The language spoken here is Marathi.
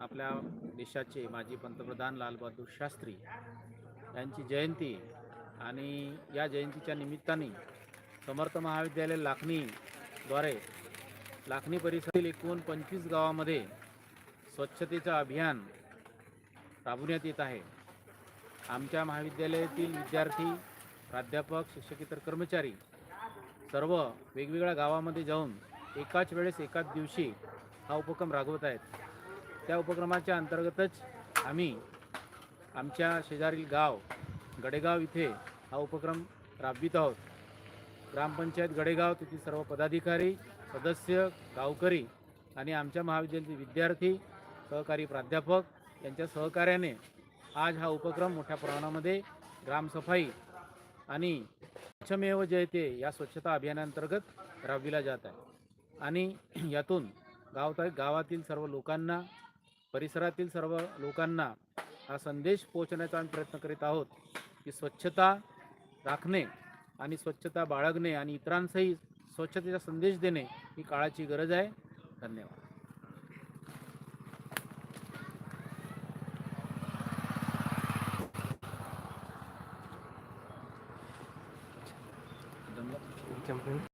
आपल्या देशाचे माजी पंतप्रधान लालबहादूर शास्त्री यांची जयंती आणि या जयंतीच्या निमित्ताने समर्थ महाविद्यालय लाखणीद्वारे लाखणी परिसरातील एकूण पंचवीस गावामध्ये स्वच्छतेचं अभियान राबवण्यात येत आहे. आमच्या महाविद्यालयातील विद्यार्थी प्राध्यापक शिक्षकेतर कर्मचारी सर्व वेगवेगळ्या गावामध्ये जाऊन एकाच वेळेस एकाच दिवशी हा उपक्रम राबवत आहेत. त्या उपक्रमाच्या अंतर्गतच आम्ही आमच्या शेजारील गाव गडेगाव इथे हा उपक्रम राबवित आहोत. ग्रामपंचायत गडेगाव तेथील सर्व पदाधिकारी सदस्य गावकरी आणि आमच्या महाविद्यालयातील विद्यार्थी सहकारी प्राध्यापक यांच्या सहकार्याने आज हा उपक्रम मोठ्या प्रमाणामध्ये ग्रामसफाई आणि स्वच्छमेव जयते या स्वच्छता अभियानांतर्गत राबविला जात आहे. आणि यातून गाव गावातील सर्व लोकांना परिसरातील सर्व लोकांना हा संदेश पोहोचण्याचा आम्ही प्रयत्न करीत आहोत की स्वच्छता राखणे आणि स्वच्छता बाळगणे आणि इतरांसही स्वच्छतेचा संदेश देणे ही काळाची गरज आहे. धन्यवाद. चंपे